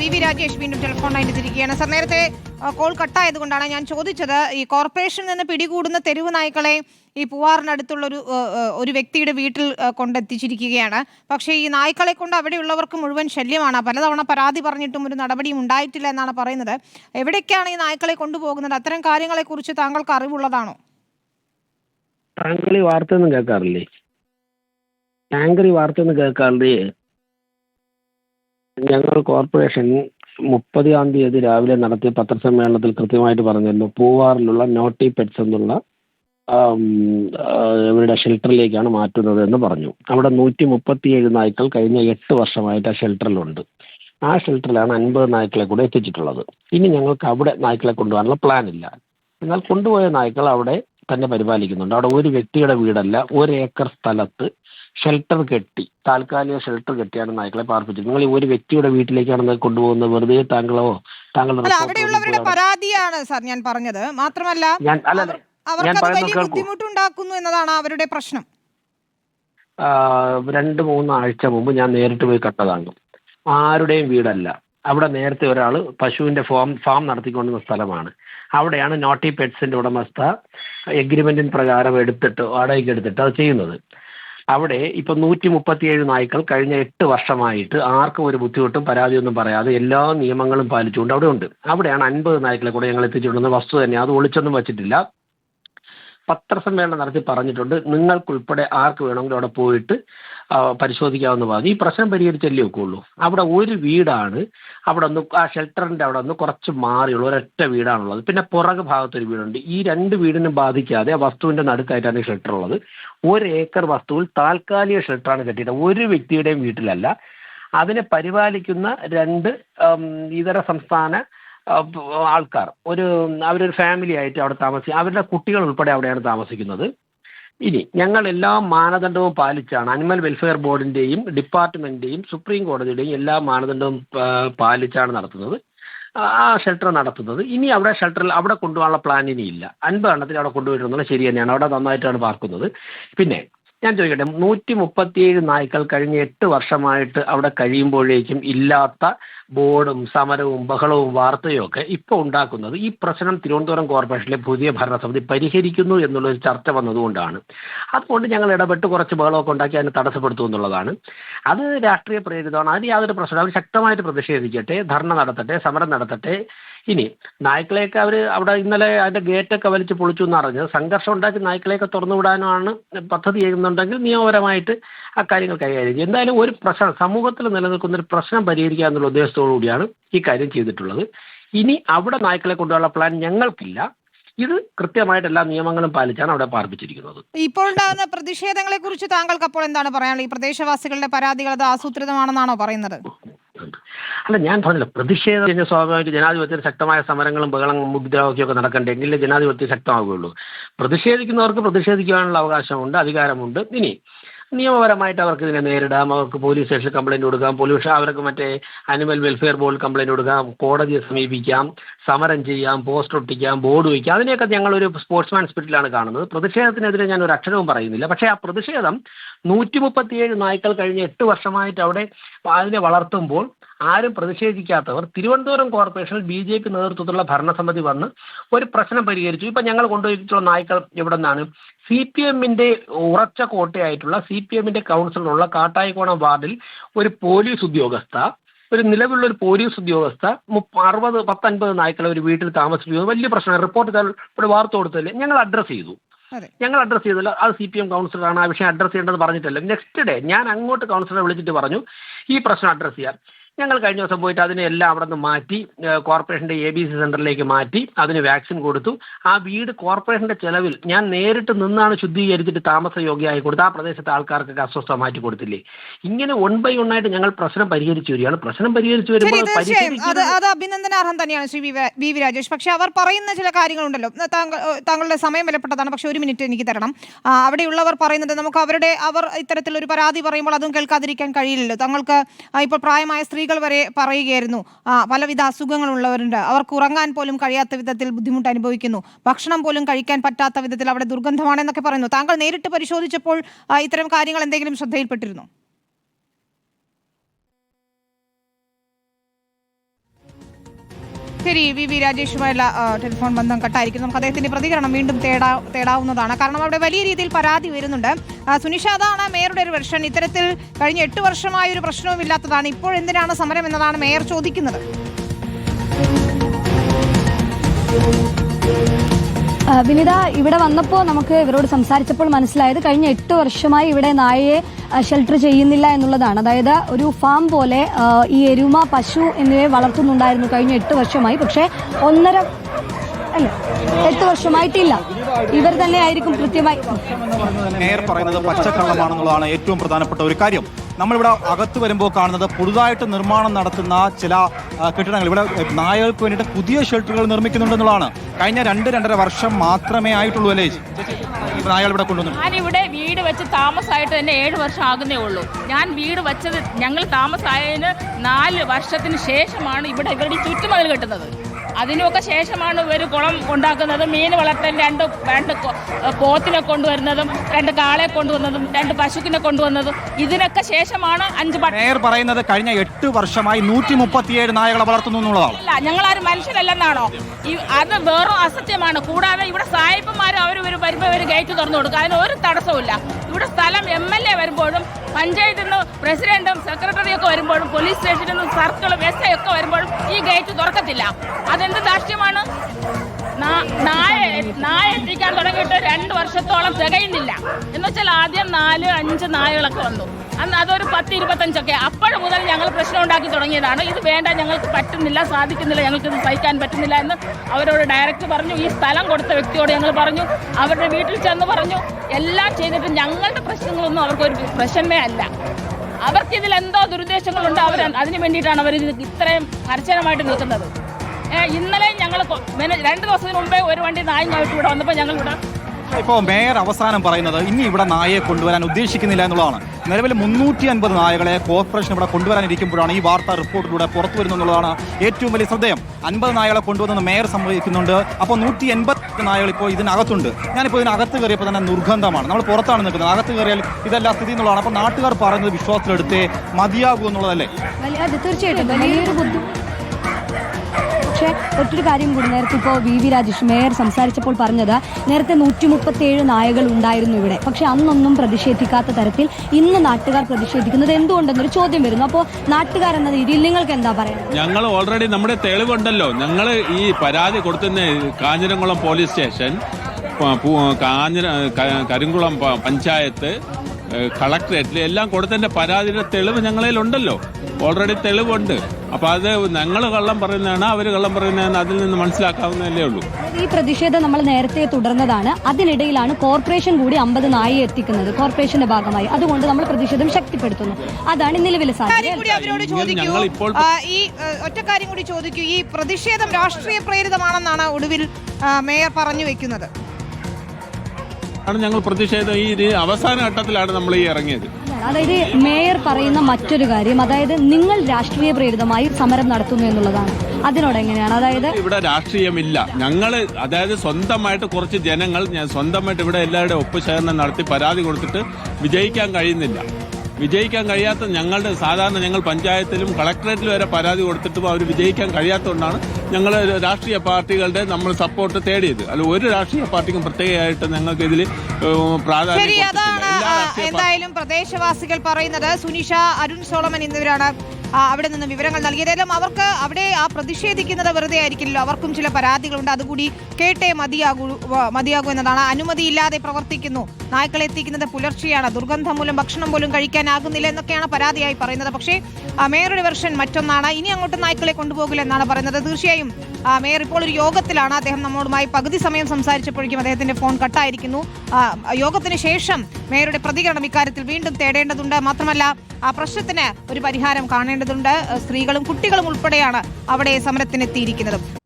V V Rajesh വീണ്ടും telephone ലൈനിൽ തിരിക്കുകയാണ് sir നേരത്തെ കോൾ കട്ടായതുകൊണ്ടാണ് ഞാൻ ചോദിച്ചത് ഈ കോർപ്പറേഷനിൽ നിന്ന് പിടികൂടുന്ന തെരുവ് നായ്ക്കളെ ഈ പൂവാറിനടുത്തുള്ള ഒരു ഒരു വ്യക്തിയുടെ വീട്ടിൽ കൊണ്ടെത്തിച്ചിരിക്കുകയാണ്. പക്ഷേ ഈ നായ്ക്കളെ കൊണ്ട് അവിടെയുള്ളവർക്ക് മുഴുവൻ ശല്യമാണ്. പലതവണ പരാതി പറഞ്ഞിട്ടും ഒരു നടപടിയും ഉണ്ടായിട്ടില്ല എന്നാണ് പറയുന്നത്. എവിടേക്കാണ് ഈ നായ്ക്കളെ കൊണ്ടുപോകുന്നത്? അത്തരം കാര്യങ്ങളെക്കുറിച്ച് താങ്കൾക്ക് അറിവുള്ളതാണോ? താങ്കൾ ഈ വാർത്തയൊന്നും കേൾക്കാറില്ലേ? താങ്കൾ ഈ വാർത്തയൊന്നും കേൾക്കാറില്ലേ? ഞങ്ങൾ കോർപ്പറേഷൻ മുപ്പതാം തീയതി രാവിലെ നടത്തിയ പത്രസമ്മേളനത്തിൽ കൃത്യമായിട്ട് പറഞ്ഞിരുന്നു. പൂവാറിലുള്ള നോട്ടി പെറ്റ്സ് എന്നുള്ള ഇവരുടെ ഷെൽട്ടറിലേക്കാണ് മാറ്റുന്നത് എന്ന് പറഞ്ഞു. അവിടെ നൂറ്റി മുപ്പത്തിയേഴ് നായ്ക്കൾ കഴിഞ്ഞ എട്ട് വർഷമായിട്ട് ആ ഷെൽട്ടറിലുണ്ട് ആ ഷെൽട്ടറിലാണ് അൻപത് നായ്ക്കളെ കൂടെ എത്തിച്ചിട്ടുള്ളത്. ഇനി ഞങ്ങൾക്ക് അവിടെ നായ്ക്കളെ കൊണ്ടുപോകാനുള്ള ഇല്ല. എന്നാൽ കൊണ്ടുപോയ നായ്ക്കൾ അവിടെ തന്നെ പരിപാലിക്കുന്നുണ്ട്. അവിടെ ഒരു വ്യക്തിയുടെ വീടല്ല ഒരു ഏക്കർ സ്ഥലത്ത് ഷെൽട്ടർ കെട്ടി താൽക്കാലിക ഷെൽട്ടർ കെട്ടിയാണ് നായ്ക്കളെ പാർപ്പിച്ചത്. നിങ്ങൾ ഈ ഒരു വ്യക്തിയുടെ വീട്ടിലേക്കാണ് കൊണ്ടുപോകുന്നത്? വെറുതെ താങ്കളോ താങ്കളുടെ അല്ല അവിടെയുള്ളവരുടെ പരാതിയാണ് സാർ ഞാൻ പറഞ്ഞത്. മാത്രമല്ല ഞാൻ അല്ല വലിയ. ബുദ്ധിമുട്ടുണ്ടാക്കുന്നു എന്നതാണ് അവരുടെ പ്രശ്നം. രണ്ട് മൂന്ന് ആഴ്ച മുമ്പ് ഞാൻ നേരിട്ട് പോയി കണ്ടതാണ് ആരുടെയും വീടല്ല. അവിടെ നേരത്തെ ഒരാൾ പശുവിന്റെ ഫോം ഫാം നടത്തിക്കൊണ്ടിരുന്ന സ്ഥലമാണ്. അവിടെയാണ് നോട്ടി പെറ്റ്സിന്റെ ഉടമസ്ഥ എഗ്രിമെന്റിൻ പ്രകാരം എടുത്തിട്ട് വാടകയ്ക്ക് എടുത്തിട്ട് അത് ചെയ്യുന്നത്. അവിടെ ഇപ്പൊ നൂറ്റി മുപ്പത്തിയേഴ് നായ്ക്കൾ കഴിഞ്ഞ എട്ട് വർഷമായിട്ട് ആർക്കും ഒരു ബുദ്ധിമുട്ടും പരാതിയൊന്നും പറയാതെ എല്ലാ നിയമങ്ങളും പാലിച്ചുകൊണ്ട് അവിടെ ഉണ്ട്. അവിടെയാണ് അൻപത് നായ്ക്കളെ കൂടെ ഞങ്ങൾ എത്തിച്ചിട്ടുണ്ടെന്ന വസ്തു തന്നെ അത് ഒളിച്ചൊന്നും വച്ചിട്ടില്ല. പത്രസമ്മേളനം നടത്തി പറഞ്ഞിട്ടുണ്ട്. നിങ്ങൾക്കുൾപ്പെടെ ആർക്ക് വേണമെങ്കിലും അവിടെ പോയിട്ട് പരിശോധിക്കാവുന്നതാണ് ഈ പ്രശ്നം പരിഹരിച്ചല്ലേ ഒക്കെയുള്ളൂ അവിടെ ഒരു വീടാണ്. അവിടെ ഒന്ന് ആ ഷെൽട്ടറിന്റെ അവിടെ ഒന്ന് കുറച്ച് മാറിയുള്ള. ഒരൊറ്റ വീടാണുള്ളത്. പിന്നെ പുറകു ഭാഗത്തൊരു വീടുണ്ട്. ഈ രണ്ട് വീടിനും ബാധിക്കാതെ വസ്തുവിന്റെ നടുക്കായിട്ടാണ് ഷെൽട്ടർ ഉള്ളത് ഒരു ഏക്കർ വസ്തുവിൽ താൽക്കാലിക ഷെൽട്ടറാണ് കെട്ടിയത് ഒരു വ്യക്തിയുടെയും വീട്ടിലല്ല. അതിനെ പരിപാലിക്കുന്ന രണ്ട് ഇതര സംസ്ഥാന ആൾക്കാർ. ഒരു അവരൊരു ഫാമിലി ആയിട്ട് അവിടെ താമസി അവരുടെ കുട്ടികൾ ഉൾപ്പെടെ അവിടെയാണ് താമസിക്കുന്നത്. ഇനി ഞങ്ങൾ എല്ലാ മാനദണ്ഡവും പാലിച്ചാണ് അനിമൽ വെൽഫെയർ ബോർഡിന്റെയും ഡിപ്പാർട്ട്മെന്റിന്റെയും സുപ്രീം കോടതിയുടെയും എല്ലാ മാനദണ്ഡവും പാലിച്ചാണ് നടത്തുന്നത്. ആ- ഷെൽട്ടർ നടത്തുന്നത്. ഇനി അവിടെ ഷെൽട്ടറിൽ അവിടെ കൊണ്ടുപോകാനുള്ള പ്ലാൻ ഇനിയില്ല അൻപത് എണ്ണത്തിൽ അവിടെ കൊണ്ടുപോയിട്ടുണ്ടെന്നുള്ളത് ശരി തന്നെയാണ്. അവിടെ നന്നായിട്ടാണ് പാർക്കുന്നത്. പിന്നെ ഞാൻ ചോദിക്കട്ടെ നൂറ്റി മുപ്പത്തിയേഴ് നായ്ക്കൾ കഴിഞ്ഞ എട്ട് വർഷമായിട്ട് അവിടെ കഴിയുമ്പോഴേക്കും ഇല്ലാത്ത ബോർഡും സമരവും ബഹളവും വാർത്തയും ഒക്കെ ഇപ്പോൾ ഉണ്ടാക്കുന്നത് ഈ പ്രശ്നം തിരുവനന്തപുരം കോർപ്പറേഷനിലെ പുതിയ ഭരണസമിതി പരിഹരിക്കുന്നു എന്നുള്ളൊരു ചർച്ച വന്നതുകൊണ്ടാണ്. അതുകൊണ്ട് ഞങ്ങൾ ഇടപെട്ട് കുറച്ച് ബഹളമൊക്കെ ഉണ്ടാക്കി അതിനെ തടസ്സപ്പെടുത്തും എന്നുള്ളതാണ്. അത് രാഷ്ട്രീയ പ്രേരിതമാണ്. അതിന് യാതൊരു പ്രശ്നമില്ല അവർ ശക്തമായിട്ട് പ്രതിഷേധിക്കട്ടെ ധർണ നടത്തട്ടെ സമരം നടത്തട്ടെ. ഇനി നായ്ക്കളെയൊക്കെ അവർ അവിടെ ഇന്നലെ അതിന്റെ ഗേറ്റൊക്കെ വലിച്ച് പൊളിച്ചു എന്ന് അറിഞ്ഞത് സംഘർഷം ഉണ്ടാക്കി നായ്ക്കളെയൊക്കെ തുറന്നു വിടാനാണ് പദ്ധതി ചെയ്യുന്നുണ്ടെങ്കിൽ നിയമപരമായിട്ട് ആ കാര്യങ്ങൾ കൈകാര്യം ചെയ്യും. എന്തായാലും ഒരു പ്രശ്നം സമൂഹത്തിൽ നിലനിൽക്കുന്ന ഒരു പ്രശ്നം പരിഹരിക്കുക എന്നുള്ള ഉദ്ദേശത്തോടു കൂടിയാണ് ഈ കാര്യം ചെയ്തിട്ടുള്ളത്. ഇനി അവിടെ നായ്ക്കളെ കൊണ്ടുള്ള പ്ലാൻ ഞങ്ങൾക്കില്ല. ഇത് കൃത്യമായിട്ട് എല്ലാ നിയമങ്ങളും പാലിച്ചാണ് അവിടെ പാർപ്പിച്ചിരിക്കുന്നത്. ഇപ്പോൾ ഉണ്ടാകുന്ന പ്രതിഷേധങ്ങളെ കുറിച്ച് താങ്കൾക്ക് അപ്പോൾ എന്താണ് പറയാനുള്ളത്? ഈ പ്രദേശവാസികളുടെ പരാതികൾ അത് ആസൂത്രിതമാണെന്നാണോ പറയുന്നത്? അല്ല ഞാൻ പറഞ്ഞില്ല. പ്രതിഷേധം കഴിഞ്ഞാൽ സ്വാഭാവികമായിട്ട് ജനാധിപത്യത്തിൽ ശക്തമായ സമരങ്ങളും ബഹളങ്ങളും മുദ്രാവാക്യമൊക്കെ നടക്കണ്ടേ? എങ്കിലേ ജനാധിപത്യം ശക്തമാവുകയുള്ളൂ. പ്രതിഷേധിക്കുന്നവർക്ക് പ്രതിഷേധിക്കാനുള്ള അവകാശമുണ്ട് അധികാരമുണ്ട്. ഇനി നിയമപരമായിട്ട് അവർക്ക് ഇതിനെ നേരിടാം. അവർക്ക് പോലീസ് സ്റ്റേഷനിൽ കംപ്ലൈന്റ് കൊടുക്കാം. പോലീസ് അവർക്ക് മറ്റേ അനിമൽ വെൽഫെയർ ബോർഡ് കംപ്ലൈന്റ് കൊടുക്കാം. കോടതിയെ സമീപിക്കാം. സമരം ചെയ്യാം. പോസ്റ്റർ ഒട്ടിക്കാം. ബോർഡ് വയ്ക്കാം. അതിനെയൊക്കെ ഞങ്ങളൊരു സ്പോർട്സ്മാൻ സ്പിരിറ്റിലാണ് കാണുന്നത്. പ്രതിഷേധത്തിനെതിരെ ഞാൻ ഒരു അക്ഷരവും പറയുന്നില്ല. പക്ഷേ ആ പ്രതിഷേധം നൂറ്റി മുപ്പത്തിയേഴ് നായ്ക്കൾ കഴിഞ്ഞ എട്ട് വർഷമായിട്ട് അവിടെ അതിനെ വളർത്തുമ്പോൾ ആരും പ്രതിഷേധിക്കാത്തവർ തിരുവനന്തപുരം കോർപ്പറേഷനിൽ ബി ജെ പി നേതൃത്വത്തിലുള്ള ഭരണസമിതി വന്ന് ഒരു പ്രശ്നം പരിഹരിച്ചു. ഇപ്പം ഞങ്ങൾ കൊണ്ടുപോയിട്ടുള്ള നായ്ക്കൾ എവിടെ നിന്നാണ്? സി പി എമ്മിന്റെ ഉറച്ച കോട്ടയായിട്ടുള്ള സി പി എമ്മിന്റെ കൗൺസിലുള്ള കാട്ടായിക്കോണം വാർഡിൽ ഒരു പോലീസ് ഉദ്യോഗസ്ഥ ഒരു നിലവിലുള്ള ഒരു പോലീസ് ഉദ്യോഗസ്ഥ അറുപത് പത്തൊൻപത് നായ്ക്കളെ ഒരു വീട്ടിൽ താമസിപ്പിക്കുന്നത് വലിയ പ്രശ്നമാണ്. റിപ്പോർട്ട് ഇവിടെ വാർത്ത കൊടുത്തല്ലേ ഞങ്ങൾ അഡ്രസ്സ് ചെയ്തു. ഞങ്ങൾ അഡ്രസ്സ് ചെയ്തില്ല അത് സി പി എം കൗൺസിലറാണ് ആ വിഷയം അഡ്രസ്സ് ചെയ്യേണ്ടത് പറഞ്ഞിട്ടല്ല? നെക്സ്റ്റ് ഡേ ഞാൻ അങ്ങോട്ട് കൗൺസിലറെ വിളിച്ചിട്ട് പറഞ്ഞു ഈ പ്രശ്നം അഡ്രസ്സ് ചെയ്യാൻ. ഞങ്ങൾ കഴിഞ്ഞ ദിവസം പോയിട്ട് അതിനെ എല്ലാം അവിടെ നിന്ന് മാറ്റി കോർപ്പറേഷന്റെ കോർപ്പറേഷന്റെ എ ബി സി സെന്ററിലേക്ക് മാറ്റി അതിന് വാക്സിൻ കൊടുത്തു. ആ വീട് കോർപ്പറേഷന്റെ ചിലവിൽ ഞാൻ നേരിട്ട് നിന്നാണ് ശുദ്ധീകരിച്ചിട്ട് താമസയോഗ്യമായി കൊടുത്ത് ആ പ്രദേശത്തെ ആൾക്കാർക്കൊക്കെ അസ്വസ്ഥ മാറ്റി കൊടുത്തില്ലേ? ഇങ്ങനെ വൺ ബൈ വൺ ആയിട്ട് ഞങ്ങൾ പ്രശ്നം പരിഹരിച്ചു വരികയാണ്. പ്രശ്നം പരിഹരിച്ചു വരുമ്പോൾ അത് അഭിനന്ദനാർഹം തന്നെയാണ് ശ്രീ വി വി- രാജേഷ്. പക്ഷേ അവർ പറയുന്ന ചില കാര്യങ്ങളുണ്ടല്ലോ. താങ്കൾ താങ്കളുടെ സമയം വിലപ്പെട്ടതാണ്. പക്ഷേ ഒരു മിനിറ്റ് എനിക്ക് തരണം. അവിടെയുള്ളവർ പറയുന്നത് നമുക്ക് അവരുടെ അവർ ഇത്തരത്തിലൊരു പരാതി പറയുമ്പോൾ അതും കേൾക്കാതിരിക്കാൻ കഴിയില്ലല്ലോ. തങ്ങൾക്ക് ഇപ്പോൾ പ്രായമായ സ്ത്രീകൾ വരെ പറയുകയായിരുന്നു. പലവിധ അസുഖങ്ങളുള്ളവരുണ്ട്. അവർക്ക് ഉറങ്ങാൻ പോലും കഴിയാത്ത വിധത്തിൽ ബുദ്ധിമുട്ട് അനുഭവിക്കുന്നു. ഭക്ഷണം പോലും കഴിക്കാൻ പറ്റാത്ത വിധത്തിൽ അവിടെ ദുർഗന്ധമാണെന്നൊക്കെ പറയുന്നു. താങ്കൾ നേരിട്ട് പരിശോധിച്ചപ്പോൾ ഇത്തരം കാര്യങ്ങൾ എന്തെങ്കിലും ശ്രദ്ധയിൽപ്പെട്ടിരുന്നു? ശരി വി വി രാജേഷുമായുള്ള ടെലിഫോൺ ബന്ധം കട്ടായിരിക്കും നമുക്ക് അദ്ദേഹത്തിന്റെ പ്രതികരണം വീണ്ടും തേടാ തേടാവുന്നതാണ്. കാരണം അവിടെ വലിയ രീതിയിൽ പരാതി വരുന്നുണ്ട്. സുനിഷ അതാണ് മേയറുടെ ഒരു വെർഷൻ ഇത്തരത്തിൽ കഴിഞ്ഞ എട്ട് വർഷമായ ഒരു പ്രശ്നവും ഇല്ലാത്തതാണ്. ഇപ്പോൾ എന്തിനാണ് സമരം എന്നതാണ് മേയർ ചോദിക്കുന്നത്. വിനിത ഇവിടെ വന്നപ്പോൾ നമുക്ക് ഇവരോട് സംസാരിച്ചപ്പോൾ മനസ്സിലായത് കഴിഞ്ഞ എട്ട് വർഷമായി ഇവിടെ നായയെ ഷെൽട്ടർ ചെയ്യുന്നില്ല എന്നുള്ളതാണ്. അതായത് ഒരു ഫാം പോലെ ഈ എരുമ പശു എന്നിവയെ വളർത്തുന്നുണ്ടായിരുന്നു കഴിഞ്ഞ എട്ട് വർഷമായി. പക്ഷേ ഒന്നര അല്ല എട്ട് വർഷമായിട്ടില്ല. ഇവർ തന്നെ ആയിരിക്കും കൃത്യമായി പറയുന്നത് പച്ചക്കള്ളമാണെന്നുള്ളതാണ് ഏറ്റവും പ്രധാനപ്പെട്ട ഒരു കാര്യം. നമ്മളിവിടെ അകത്ത് വരുമ്പോൾ കാണുന്നത് പുതുതായിട്ട് നിർമ്മാണം നടത്തുന്ന ചില കെട്ടിടങ്ങൾ. ഇവിടെ നായകൾക്ക് വേണ്ടിയിട്ട് പുതിയ ഷെൽട്ടറുകൾ നിർമ്മിക്കുന്നുണ്ടെന്നുള്ളതാണ് കഴിഞ്ഞ രണ്ട് രണ്ടര വർഷം മാത്രമേ ആയിട്ടുള്ളൂ അല്ലേ? ഇവിടെ കൊണ്ടുവന്നു. ഞാനിവിടെ വീട് വെച്ച് താമസമായിട്ട് തന്നെ ഏഴ് വർഷം ആകുന്നേ ഉള്ളൂ. ഞാൻ വീട് വെച്ചത് ഞങ്ങൾ താമസമായതിന് നാല് വർഷത്തിന് ശേഷമാണ് ഇവിടെ ഇവരുടെ ചുറ്റുമതിൽ കെട്ടുന്നത്. അതിനൊക്കെ ശേഷമാണ് ഇവർ കുളം ഉണ്ടാക്കുന്നത്. മീൻ വളർത്താൻ രണ്ട് രണ്ട് പോത്തിനെ കൊണ്ടുവരുന്നതും രണ്ട് കാളെ കൊണ്ടുവന്നതും രണ്ട് പശുക്കിനെ കൊണ്ടുവന്നതും. ഇതിനൊക്കെ ശേഷമാണ് അഞ്ച് മേയർ പറയുന്നത് കഴിഞ്ഞ എട്ട് വർഷമായി നൂറ്റി മുപ്പത്തിയേഴ് നായകളെ വളർത്തുന്നു എന്നുള്ളതാണ്. അല്ല ഞങ്ങളാരും മനുഷ്യരല്ലെന്നാണോ? ഈ അത് വെറും അസത്യമാണ്. കൂടാതെ ഇവിടെ സായിപ്പന്മാരും അവർ ഒരു വരുമ്പോൾ ഒരു ഗേറ്റ് തുറന്നു കൊടുക്കുക അതിന് ഒരു തടസ്സവുമില്ല ഇവിടെ സ്ഥലം എം എൽ എ വരുമ്പോഴും പഞ്ചായത്തിൽ നിന്ന് പ്രസിഡന്റും സെക്രട്ടറിയൊക്കെ വരുമ്പോഴും പോലീസ് സ്റ്റേഷനിൽ നിന്ന് സർക്കിളും എസ് ഐ ഒക്കെ വരുമ്പോഴും ഈ ഗേറ്റ് തുറക്കത്തില്ല. അതെന്ത് ധാർഷ്ട്യമാണ് നാ- നായ എത്തിക്കാൻ തുടങ്ങിയിട്ട് രണ്ട് വർഷത്തോളം തികയുന്നില്ല. എന്ന് വെച്ചാൽ ആദ്യം നാല് അഞ്ച് നായകളൊക്കെ വന്നു. അന്ന് അതൊരു പത്ത് ഇരുപത്തഞ്ചൊക്കെ. അപ്പോഴും മുതൽ ഞങ്ങൾ പ്രശ്നം ഉണ്ടാക്കി തുടങ്ങിയതാണ്. ഇത് വേണ്ട ഞങ്ങൾക്ക് പറ്റുന്നില്ല സാധിക്കുന്നില്ല ഞങ്ങൾക്ക് ഇത് സഹിക്കാൻ പറ്റുന്നില്ല എന്ന് അവരോട് ഡയറക്റ്റ് പറഞ്ഞു. ഈ സ്ഥലം കൊടുത്ത വ്യക്തിയോട് ഞങ്ങൾ പറഞ്ഞു. അവരുടെ വീട്ടിൽ ചെന്ന് പറഞ്ഞു. എല്ലാം ചെയ്തിട്ട് ഞങ്ങളുടെ പ്രശ്നങ്ങളൊന്നും അവർക്കൊരു പ്രശ്നമേ അല്ല. അവർക്ക് ഇതിൽ എന്തോ ദുരുദ്ദേശങ്ങളുണ്ട്. അവർ അതിന് വേണ്ടിയിട്ടാണ് അവർ ഇത് ഇത്രയും കർശനമായിട്ട് നിൽക്കുന്നത്. ഇന്നലെ ഞങ്ങൾ രണ്ട് ദിവസത്തിന് മുമ്പേ ഒരു വണ്ടി നായും കാവിട്ട് ഇവിടെ വന്നപ്പോൾ ഞങ്ങൾ ഇവിടെ ഇപ്പോൾ മേയർ അവസാനം പറയുന്നത് ഇനി ഇവിടെ നായയെ കൊണ്ടുവരാൻ ഉദ്ദേശിക്കുന്നില്ല എന്നുള്ളതാണ്. നിലവിൽ മുന്നൂറ്റി അൻപത് നായകളെ കോർപ്പറേഷൻ ഇവിടെ കൊണ്ടുവരാനിരിക്കുമ്പോഴാണ് ഈ വാർത്താ റിപ്പോർട്ടിലൂടെ പുറത്തു വരുന്നു എന്നുള്ളതാണ് ഏറ്റവും വലിയ ശ്രദ്ധേയം. അൻപത് നായകളെ കൊണ്ടുവന്നെന്ന് മേയർ സംഭവിക്കുന്നുണ്ട് അപ്പോൾ നൂറ്റി എൺപത് നായകൾ ഇപ്പോൾ ഇതിനകത്തുണ്ട്. ഞാനിപ്പോൾ ഇതിനകത്ത് കയറിയപ്പോൾ തന്നെ നിർഗന്ധമാണ്. നമ്മൾ പുറത്താണ് നിൽക്കുന്നത്. അകത്ത് കയറിയാൽ ഇതെല്ലാം സ്ഥിതി എന്നുള്ളതാണ്. അപ്പോൾ നാട്ടുകാർ പറയുന്നത് വിശ്വാസത്തിലെടുത്തേ മതിയാകൂ എന്നുള്ളതല്ലേ? തീർച്ചയായിട്ടും ഒറ്റൊരു കാര്യം കൂടി. നേരത്തെ ഇപ്പോൾ വി വി രാജേഷ് മേയർ സംസാരിച്ചപ്പോൾ പറഞ്ഞത് നേരത്തെ നൂറ്റി മുപ്പത്തേഴ് നായകൾ ഉണ്ടായിരുന്നു ഇവിടെ. പക്ഷെ അന്നൊന്നും പ്രതിഷേധിക്കാത്ത തരത്തിൽ ഇന്ന് നാട്ടുകാർ പ്രതിഷേധിക്കുന്നത് എന്തുകൊണ്ടെന്നൊരു ചോദ്യം വരുന്നു. അപ്പോൾ നാട്ടുകാർ എന്ന രീതിയിൽ നിങ്ങൾക്ക് എന്താ പറയുന്നത് ഞങ്ങൾ ഓൾറെഡി നമ്മുടെ തെളിവുണ്ടല്ലോ. ഞങ്ങൾ ഈ പരാതി കൊടുത്തുന്ന കാഞ്ഞിരംകുളം പോലീസ് സ്റ്റേഷൻ കാഞ്ഞിര കരിങ്കുളം പഞ്ചായത്ത് കളക്ടറേറ്റിൽ എല്ലാം കൊടുത്തതിന്റെ പരാതിയുടെ തെളിവ് ഞങ്ങളിൽ ഉണ്ടല്ലോ ഓൾറെഡി തെളിവുണ്ട്. അപ്പൊ അത് ഞങ്ങൾ കള്ളം പറയുന്നതാണ് അവർ കള്ളം പറയുന്നതാണ് അതിൽ നിന്ന് മനസ്സിലാക്കാവുന്നതല്ലേ ഉള്ളൂ. ഈ പ്രതിഷേധം നമ്മൾ നേരത്തെ തുടർന്നതാണ്. അതിനിടയിലാണ് കോർപ്പറേഷൻ കൂടി അമ്പത് നായി എത്തിക്കുന്നത് കോർപ്പറേഷന്റെ ഭാഗമായി. അതുകൊണ്ട് നമ്മൾ പ്രതിഷേധം ശക്തിപ്പെടുത്തുന്നു. അതാണ് നിലവിലെ സാധ്യത കാര്യം കൂടി അവരോട് ചോദിക്കൂ. ഞങ്ങൾ ഇപ്പോൾ- ഈ ഒറ്റ കാര്യം കൂടി ചോദിക്കൂ. ഈ പ്രതിഷേധം രാഷ്ട്രീയ പ്രേരിതമാണെന്നാണ് ഒടുവിൽ മേയർ പറഞ്ഞു വെക്കുന്നത്. ആണ് ഞങ്ങൾ പ്രതിഷേധം. ഈ അവസാന ഘട്ടത്തിലാണ് നമ്മൾ ഈ ഇറങ്ങിയത്. അതായത് മേയർ പറയുന്ന മറ്റൊരു കാര്യം അതായത് നിങ്ങൾ രാഷ്ട്രീയ പ്രേരിതമായി സമരം നടത്തുന്നു എന്നുള്ളതാണ്. അതിനോട് എങ്ങനെയാണ്? അതായത് ഇവിടെ രാഷ്ട്രീയമില്ല. ഞങ്ങൾ അതായത് സ്വന്തമായിട്ട് കുറച്ച് ജനങ്ങൾ ഞാൻ സ്വന്തമായിട്ട് ഇവിടെ എല്ലാവരുടെയും ഒപ്പ് ശേഖരണം നടത്തി പരാതി കൊടുത്തിട്ട് വിജയിക്കാൻ കഴിയുന്നില്ല. വിജയിക്കാൻ കഴിയാത്ത ഞങ്ങളുടെ സാധാരണ ഞങ്ങൾ പഞ്ചായത്തിലും കളക്ടറേറ്റിലും വരെ പരാതി കൊടുത്തിട്ടും അവർ വിജയിക്കാൻ കഴിയാത്തതുകൊണ്ടാണ് ഞങ്ങൾ രാഷ്ട്രീയ പാർട്ടികളുടെ നമ്മൾ സപ്പോർട്ട് തേടിയത്. അല്ല ഒരു രാഷ്ട്രീയ പാർട്ടിക്കും പ്രത്യേകമായിട്ട് ഞങ്ങൾക്ക് ഇതിൽ പ്രാധാന്യം എന്തായാലും പ്രദേശവാസികൾ പറയുന്നത് സുനിഷ അരുൺ സോളമൻ എന്നിവരാണ്. അവിടെ നിന്ന് വിവരങ്ങൾ നൽകിയത് ഏതായാലും അവർക്ക് അവിടെ ആ പ്രതിഷേധിക്കുന്നത് വെറുതെ ആയിരിക്കില്ലല്ലോ. അവർക്കും ചില പരാതികളുണ്ട്. അതുകൂടി കേട്ടേ മതിയാകൂ മതിയാകൂ എന്നതാണ്. അനുമതിയില്ലാതെ പ്രവർത്തിക്കുന്നു. നായ്ക്കളെ എത്തിക്കുന്നത് പുലർച്ചെയാണ്. ദുർഗന്ധം മൂലം ഭക്ഷണം പോലും കഴിക്കാനാകുന്നില്ല എന്നൊക്കെയാണ് പരാതിയായി പറയുന്നത്. പക്ഷേ മേയറുടെ വെർഷൻ മറ്റൊന്നാണ്. ഇനി അങ്ങോട്ട് നായ്ക്കളെ കൊണ്ടുപോകില്ല എന്നാണ് പറയുന്നത്. തീർച്ചയായും മേയർ ഇപ്പോൾ ഒരു യോഗത്തിലാണ്. അദ്ദേഹം നമ്മോടുമായി പകുതി സമയം സംസാരിച്ചപ്പോഴേക്കും അദ്ദേഹത്തിന്റെ ഫോൺ കട്ടായിരിക്കുന്നു. യോഗത്തിന് ശേഷം മേയറുടെ പ്രതികരണം ഇക്കാര്യത്തിൽ വീണ്ടും തേടേണ്ടതുണ്ട്. മാത്രമല്ല ആ പ്രശ്നത്തിന് ഒരു പരിഹാരം കാണേണ്ടതുണ്ട് സ്ത്രീകളും കുട്ടികളും ഉൾപ്പെടെയാണ് അവിടെ സമരത്തിനെത്തിയിരിക്കുന്നത്.